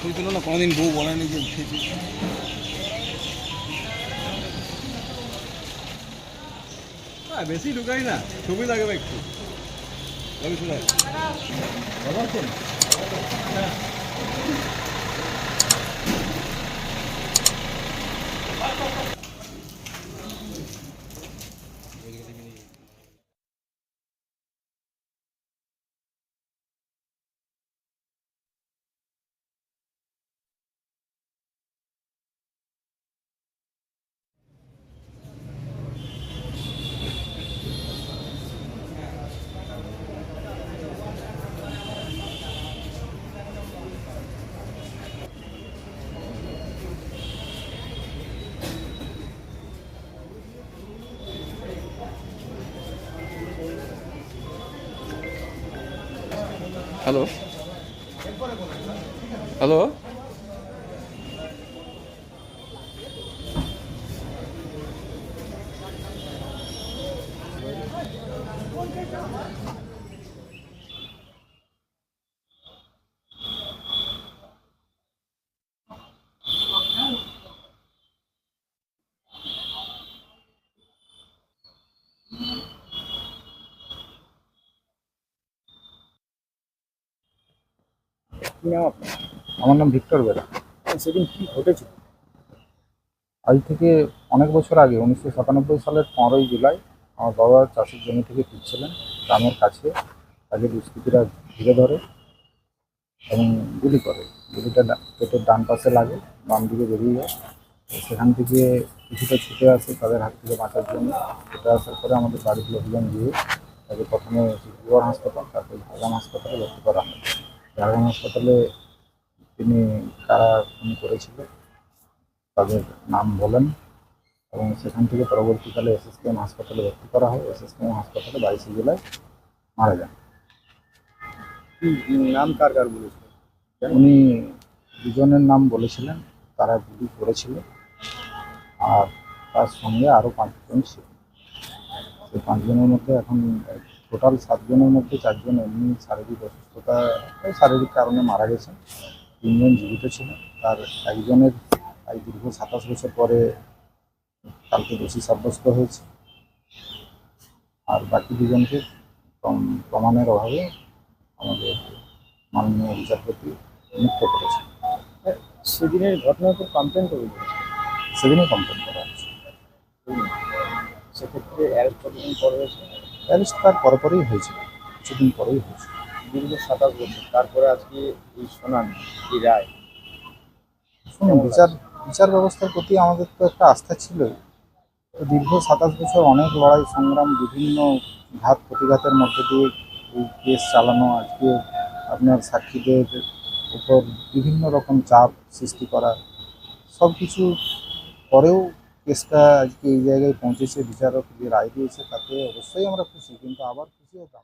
ছবি তুলো না, কোনোদিন বউ বলেনি যে উঠেছে। বেশি ঢুকাই না, ছবি লাগে বা একটু। ভালো আছেন হ্যালো হ্যালো কি নাম আপনার আমার নাম ভিক্টর বেরা সেদিন কি ঘটেছে? আজ থেকে অনেক বছর আগে উনিশশো সাতানব্বই সালের পনেরোই জুলাই আমার বাবা চাষের জমি থেকে ফিরছিলেন গ্রামের কাছে। তাকে দুষ্কৃতীরা ঘিরে ধরে এবং গুলি করে। গুলিটা পেটের ডান পাশে লাগে বাম দিকে বেরিয়ে যায়। সেখান থেকে কিছুটা ছুটে আসে তাদের হাত থেকে বাঁচার জন্য। ছুটে আসার পরে আমাদের বাড়ির লোকজন গিয়ে তাকে প্রথমে হাসপাতাল তারপরে ঝাড়গ্রাম হাসপাতালে ভর্তি করা হয়। ঝাড়গ্রাম হাসপাতালে তিনি কারা খুন করেছিল তাদের নাম বলেন এবং সেখান থেকে পরবর্তীকালে এস এসএসকেএম হাসপাতালে ভর্তি করা হয়। এসএসকেএম হাসপাতালে বাইশে জুলাই মারা যান। নাম কার কার বলেছে উনি দুজনের নাম বলেছিলেন তারা গুলি করেছিল আর তার সঙ্গে আরও পাঁচজন ছিল। সেই পাঁচজনের মধ্যে এখন টোটাল সাতজনের মধ্যে চারজন এমনি শারীরিক অসুস্থতা শারীরিক কারণে মারা গেছেন। তিনজন জীবিত ছিল। তার একজনের আজ দীর্ঘ সাতাশ বছর পরে কালকে দোষী সাব্যস্ত হয়েছে। আর বাকি দুজনকে প্রম- প্রমাণের অভাবে আমাদের মাননীয় বিচারপতি মুক্ত করেছে সেদিনের ঘটনার উপর কমপ্লেন করেছে সেদিনই কমপ্লেন করা হয়েছে। সেক্ষেত্রে অ্যারেস্ট কতদিন পর হয়েছে? অ্যারেস্ট তার পরপরই হয়েছে কিছুদিন পরেই হয়েছে দীর্ঘ সাতাশ বছর। তারপরে আজকে এই শুনানি এই রায়। শুনুন বিচার বিচার ব্যবস্থার প্রতি আমাদের তো একটা আস্থা ছিল তো দীর্ঘ সাতাশ বছর অনেক লড়াই সংগ্রাম বিভিন্ন ঘাত প্রতিঘাতের মধ্যে দিয়ে এই কেস চালানো আজকে আপনার সাক্ষীদের উপর বিভিন্ন রকম চাপ সৃষ্টি করা সব কিছু পরেও কেসটা আজকে এই জায়গায় পৌঁছেছে বিচারক যে রায় দিয়েছে তাতে অবশ্যই আমরা খুশি কিন্তু আবার খুশি হতাম